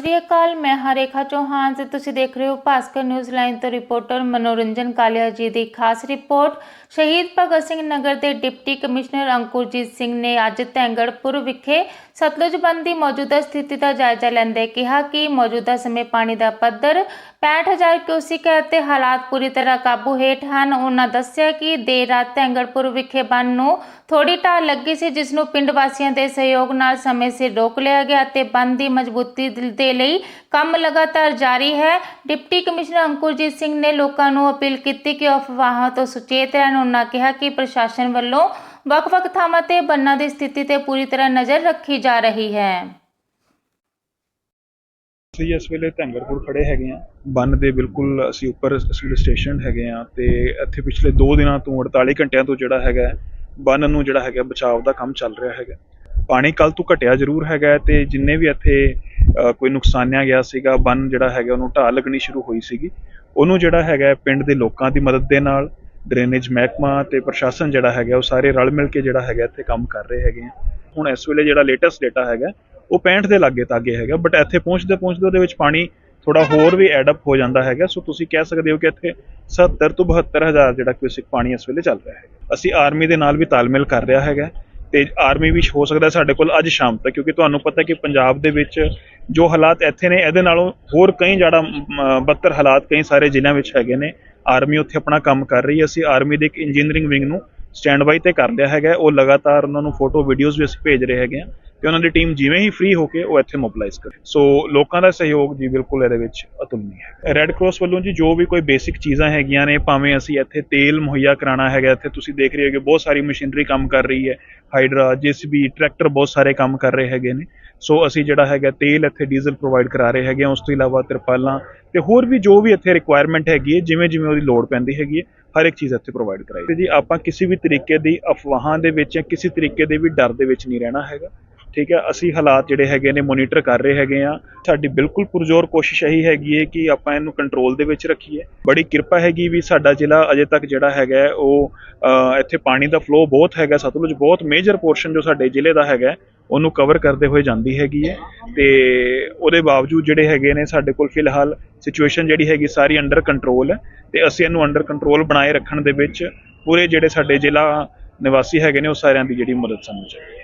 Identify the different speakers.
Speaker 1: ਸਤਿ ਸ੍ਰੀ ਅਕਾਲ, ਮੈਂ ਹਰੇਖਾ ਚੌਹਾਨ ਤੇ ਤੁਸੀਂ ਦੇਖ ਰਹੇ ਹੋ ਭਾਸਕਰ ਨਿਊਜ਼ ਲਾਈਨ ਤੋਂ ਰਿਪੋਰਟਰ ਮਨੋਰੰਜਨ ਕਾਲੀਆ ਜੀ ਦੀ ਖਾਸ ਰਿਪੋਰਟ। ਸ਼ਹੀਦ ਭਗਤ ਸਿੰਘ ਨਗਰ ਦੇ ਡਿਪਟੀ ਕਮਿਸ਼ਨਰ ਅੰਕੁਰਜੀਤ ਸਿੰਘ ਨੇ ਅੱਜ ਧੈਂਗੜਪੁਰ ਵਿਖੇ ਸਤਲੁਜ ਬੰਦ ਦੀ ਮੌਜੂਦਾ ਸਥਿਤੀ ਦਾ ਜਾਇਜ਼ਾ ਲੈਂਦੇ ਕਿਹਾ ਕਿ ਮੌਜੂਦਾ ਸਮੇਂ ਪਾਣੀ ਦਾ ਪੱਧਰ 65000 ਕਿਊਸਿਕ ਹੈ ਤੇ ਹਾਲਾਤ ਪੂਰੀ ਤਰ੍ਹਾਂ ਕਾਬੂ ਹੇਠ ਹਨ। ਉਹਨਾਂ ਦੱਸਿਆ ਕਿ ਦੇਰ ਰਾਤ ਤੈਂਗੜਪੁਰ ਵਿਖੇ ਬੰਨ ਨੂੰ ਥੋੜੀ ਢਾਲ ਲੱਗੀ ਸੀ, ਜਿਸ ਨੂੰ ਪਿੰਡ ਵਾਸੀਆਂ ਦੇ ਸਹਿਯੋਗ ਨਾਲ ਸਮੇਂ ਸਿਰ ਰੋਕ ਲਿਆ ਗਿਆ ਤੇ ਬੰਨ ਦੀ ਮਜ਼ਬੂਤੀ ਦੇ ਲਈ ਕੰਮ ਲਗਾਤਾਰ ਜਾਰੀ ਹੈ। ਡਿਪਟੀ ਕਮਿਸ਼ਨਰ ਅੰਕੁਰਜੀਤ ਸਿੰਘ ਨੇ ਲੋਕਾਂ ਨੂੰ ਅਪੀਲ ਕੀਤੀ ਕਿ ਅਫਵਾਹਾਂ ਤੋਂ ਸੁਚੇਤ ਰਹਿਣ। ਉਹਨਾਂ ਕਿਹਾ ਕਿ ਪ੍ਰਸ਼ਾਸਨ ਵੱਲੋਂ ਵੱਖ-ਵੱਖ ਥਾਵਾਂ ਤੇ ਬੰਨਾਂ ਦੀ ਸਥਿਤੀ ਤੇ ਪੂਰੀ ਤਰ੍ਹਾਂ ਨਜ਼ਰ ਰੱਖੀ ਜਾ ਰਹੀ ਹੈ।
Speaker 2: ਅਸੀਂ ਇਸ ਵੇਲੇ ਧੰਗਰਪੁਰ ਖੜੇ ਹੈਗੇ ਆ ਬੰਨ ਦੇ ਬਿਲਕੁਲ ਅਸੀਂ ਉੱਪਰ ਸਿਵਲ ਸਟੇਸ਼ਨ ਹੈਗੇ ਆ ਤੇ ਇੱਥੇ ਪਿਛਲੇ 2 ਦਿਨਾਂ ਤੋਂ 48 ਘੰਟਿਆਂ ਤੋਂ ਜਿਹੜਾ ਹੈਗਾ ਬੰਨ ਨੂੰ ਜਿਹੜਾ ਹੈਗਾ ਬਚਾਅ ਦਾ ਕੰਮ ਚੱਲ ਰਿਹਾ ਹੈਗਾ। ਪਾਣੀ ਕੱਲ ਤੋਂ ਘਟਿਆ ਜ਼ਰੂਰ ਹੈਗਾ ਤੇ ਜਿੰਨੇ ਵੀ ਇੱਥੇ ਕੋਈ ਨੁਕਸਾਨਿਆ ਗਿਆ ਸੀਗਾ, ਬੰਨ ਜਿਹੜਾ ਹੈਗਾ ਉਹਨੂੰ ਢਾਹ ਲੱਗਣੀ ਸ਼ੁਰੂ ਹੋਈ ਸੀਗੀ। ਉਹਨੂੰ ਜਿਹੜਾ ਹੈਗਾ ਪਿੰਡ ਦੇ ਲੋਕਾਂ ਦੀ ਮਦਦ ਦੇ ਨਾਲ, ਡਰੇਨੇਜ ਮਹਿਕਮਾ ਤੇ ਪ੍ਰਸ਼ਾਸਨ ਜਿਹੜਾ ਹੈਗਾ ਉਹ ਸਾਰੇ ਰਲ ਮਿਲ ਕੇ ਜਿਹੜਾ ਹੈਗਾ ਇੱਥੇ ਕੰਮ ਕਰ ਰਹੇ ਹੈਗੇ ਆ। ਹੁਣ ਇਸ ਵੇਲੇ ਜਿਹੜਾ ਲੇਟੈਸਟ ਡਾਟਾ ਹੈਗਾ, ਉਹ 65 ਦੇ ਲਾਗੇ ਤਾਗੇ ਹੈਗਾ ਬਟ ਇੱਥੇ ਪਹੁੰਚਦੇ ਪਹੁੰਚਦੇ ਉਹਦੇ ਵਿੱਚ ਪਾਣੀ ਥੋੜਾ ਹੋਰ ਵੀ ਐਡ ਅਪ ਹੋ ਜਾਂਦਾ ਹੈਗਾ ਸੋ ਤੁਸੀਂ ਕਹਿ ਸਕਦੇ ਹੋ ਕਿ ਇੱਥੇ 70 ਤੋਂ 72 ਹਜ਼ਾਰ ਜਿਹੜਾ ਕਿਊਸਿਕ ਪਾਣੀ ਇਸ ਵੇਲੇ ਚੱਲ ਰਿਹਾ ਹੈ ਅਸੀਂ ਆਰਮੀ ਦੇ ਨਾਲ ਵੀ ਤਾਲਮੇਲ ਕਰ ਰਿਹਾ ਹੈਗਾ, ਤੇ ਆਰਮੀ ਵੀ ਹੋ ਸਕਦਾ ਸਾਡੇ ਕੋਲ ਅੱਜ ਸ਼ਾਮ ਤੱਕ, ਕਿਉਂਕਿ ਤੁਹਾਨੂੰ ਪਤਾ ਕਿ ਪੰਜਾਬ ਦੇ ਵਿੱਚ ਜੋ ਹਾਲਾਤ ਇੱਥੇ ਨੇ ਇਹਦੇ ਨਾਲੋਂ ਹੋਰ ਕਈ ਜ਼ਿਆਦਾ ਮ, ਬੱਤਰ ਹਾਲਾਤ ਕਈ ਸਾਰੇ ਜ਼ਿਲ੍ਹਿਆਂ ਵਿੱਚ ਹੈਗੇ ਨੇ। ਆਰਮੀ ਉੱਥੇ ਆਪਣਾ ਕੰਮ ਕਰ ਰਹੀ ਹੈ। ਅਸੀਂ ਆਰਮੀ ਦੇ ਇੱਕ ਇੰਜੀਨੀਅਰਿੰਗ ਵਿੰਗ ਨੂੰ ਸਟੈਂਡ ਬਾਈ ਤੇ ਕਰ ਲਿਆ ਹੈਗਾ ਉਹ ਲਗਾਤਾਰ ਉਹਨਾਂ ਨੂੰ ਫੋਟੋ ਵੀਡੀਓਜ਼ ਵੀ ਅਸੀਂ ਭੇਜ ਰਹੇ ਹੈਗੇ ਆ ਤੇ ਉਹਨਾਂ ਦੀ ਟੀਮ ਜਿਵੇਂ ਹੀ ਫ੍ਰੀ ਹੋ ਕੇ ਉਹ ਇੱਥੇ ਮੋਬਿਲਾਈਜ਼ ਕਰੇ। ਸੋ ਲੋਕਾਂ ਦਾ ਸਹਿਯੋਗ ਜੀ ਬਿਲਕੁਲ ਇਹਦੇ ਵਿੱਚ ਅਤੁਲਨੀय ਹੈ ਰੈੱਡ ਕਰਾਸ ਵੱਲੋਂ ਜੀ ਜੋ ਵੀ ਕੋਈ ਬੇਸਿਕ ਚੀਜ਼ਾਂ ਹੈਗੀਆਂ ਨੇ, ਭਾਵੇਂ ਅਸੀਂ ਇੱਥੇ ਤੇਲ ਮੁਹੱਈਆ ਕਰਾਉਣਾ ਹੈਗਾ, ਇੱਥੇ ਤੁਸੀਂ ਦੇਖ ਰਹੇ ਹੋ ਕਿ ਬਹੁਤ ਸਾਰੀ ਮਸ਼ੀਨਰੀ ਕੰਮ ਕਰ ਰਹੀ ਹੈ। ਹਾਈਡਰਾ ਜੀਸੀਬੀ ਟਰੈਕਟਰ ਬਹੁਤ ਸਾਰੇ ਕੰਮ ਕਰ ਰਹੇ ਹੈਗੇ ਨੇ। ਸੋ ਅਸੀਂ ਜਿਹੜਾ ਹੈਗਾ ਤੇਲ ਇੱਥੇ ਡੀਜ਼ਲ ਪ੍ਰੋਵਾਈਡ ਕਰਾ ਰਹੇ ਹੈਗੇ ਹਾਂ। ਉਸ ਤੋਂ ਇਲਾਵਾ ਤਰਪਾਲਾਂ ਤੇ ਹੋਰ ਵੀ ਜੋ ਵੀ ਇੱਥੇ ਰਿਕੁਆਇਰਮੈਂਟ ਹੈਗੀ ਹੈ ਜਿਵੇਂ ਜਿਵੇਂ ਉਹਦੀ ਲੋੜ ਪੈਂਦੀ ਹੈਗੀ ਹੈ, ਹਰ ਇੱਕ ਚੀਜ਼ ਇੱਥੇ ਪ੍ਰੋਵਾਈਡ ਕਰਾਈ। ਤੇ ਜੀ ਆਪਾਂ ਕਿਸੇ ਵੀ ਤਰੀਕੇ ਦੀ ਅਫਵਾਹਾਂ ਦੇ ਵਿੱਚ ਜਾਂ ਕਿਸੇ ਤਰੀਕੇ ਦੇ ਵੀ ਡਰ ਦੇ ਵਿੱਚ ਨਹੀਂ ਰਹਿਣਾ ਹੈਗਾ। ਠੀਕ ਹੈ, ਅਸੀਂ ਹਾਲਾਤ ਜਿਹੜੇ ਹੈਗੇ ਨੇ ਮੋਨੀਟਰ ਕਰ ਰਹੇ ਹੈਗੇ ਆ ਸਾਡੀ ਬਿਲਕੁਲ ਪੁਰਜ਼ੋਰ ਕੋਸ਼ਿਸ਼ ਇਹੀ ਹੈਗੀ ਹੈ ਕਿ ਆਪਾਂ ਇਹਨੂੰ ਕੰਟਰੋਲ ਦੇ ਵਿੱਚ ਰੱਖੀਏ। ਬੜੀ ਕਿਰਪਾ ਹੈਗੀ ਵੀ ਸਾਡਾ ਜ਼ਿਲ੍ਹਾ ਅਜੇ ਤੱਕ ਜਿਹੜਾ ਹੈਗਾ ਉਹ ਇੱਥੇ ਪਾਣੀ ਦਾ ਫਲੋ ਬਹੁਤ ਹੈਗਾ, ਸਤਲੁਜ ਬਹੁਤ ਮੇਜਰ ਪੋਰਸ਼ਨ ਜੋ ਸਾਡੇ ਜ਼ਿਲ੍ਹੇ ਦਾ ਹੈਗਾ ਉਹਨੂੰ ਕਵਰ ਕਰਦੇ ਹੋਏ ਜਾਂਦੀ ਹੈਗੀ ਹੈ। ਤੇ ਉਹਦੇ ਬਾਵਜੂਦ ਜਿਹੜੇ ਹੈਗੇ ਨੇ ਸਾਡੇ ਕੋਲ ਫਿਲਹਾਲ ਸਿਚੁਏਸ਼ਨ ਜਿਹੜੀ ਹੈਗੀ ਸਾਰੀ ਅੰਡਰ ਕੰਟਰੋਲ ਹੈ ਤੇ ਅਸੀਂ ਇਹਨੂੰ ਅੰਡਰ ਕੰਟਰੋਲ ਬਣਾਏ ਰੱਖਣ ਦੇ ਵਿੱਚ ਪੂਰੇ ਜਿਹੜੇ ਸਾਡੇ ਜ਼ਿਲ੍ਹਾ ਨਿਵਾਸੀ ਹੈਗੇ ਨੇ, ਉਹ ਸਾਰਿਆਂ ਦੀ ਜਿਹੜੀ ਮਦਦ ਸਾਨੂੰ ਚਾਹੀਦੀ ਹੈ।